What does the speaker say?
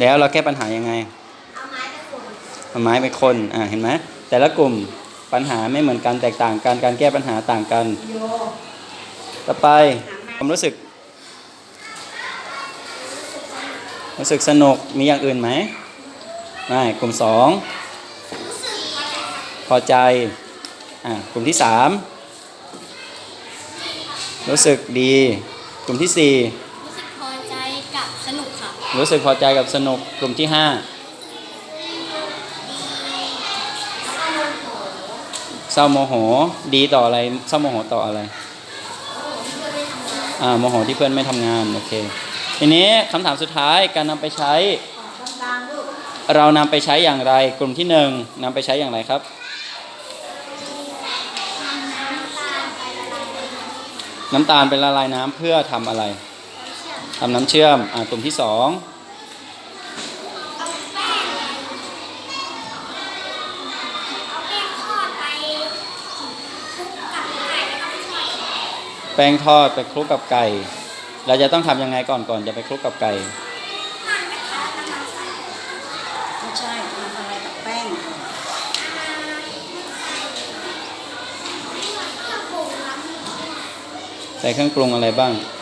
แล้วเราแก้ปัญหายังไง เอาไม้ไปขุดเอาไม้ไปคนอ่าเห็นไหมแต่ละกลุ่มปัญหาไม่เหมือนกันแตกต่างกันการแก้ปัญหาต่างกัน โยต่อไปความรู้สึก รู้สึกสนุกมีอย่างอื่นไหมไม่กลุ่มสองพอใจอ่ากลุ่มที่สามรู้สึกดี กลุ่มที่สี่ รู้สึกพอใจกับสนุกกลุ่มที่ห้าเศร้าโมโหดีต่ออะไรเศร้าโมโหต่ออะไรอ่าโมโหที่เพื่อนไม่ทำงานโอเคทีนี้คำถามสุดท้ายการนำไปใช้ เรานำไปใช้อย่างไรกลุ่มที่หนึ่งนำไปใช้อย่างไรครับน้ำตาลไปละลายน้ำเพื่อทำอะไร ทำน้ำเชื่อม อ่ากลุ่มที่สองแป้งทอดไปคลุกกับไก่ เราจะต้องทำยังไงก่อนก่อนจะไปคลุกกับไก่ ไม่ใช่ทำอะไรกับแป้ง ใส่เครื่องปรุงอะไรบ้างใ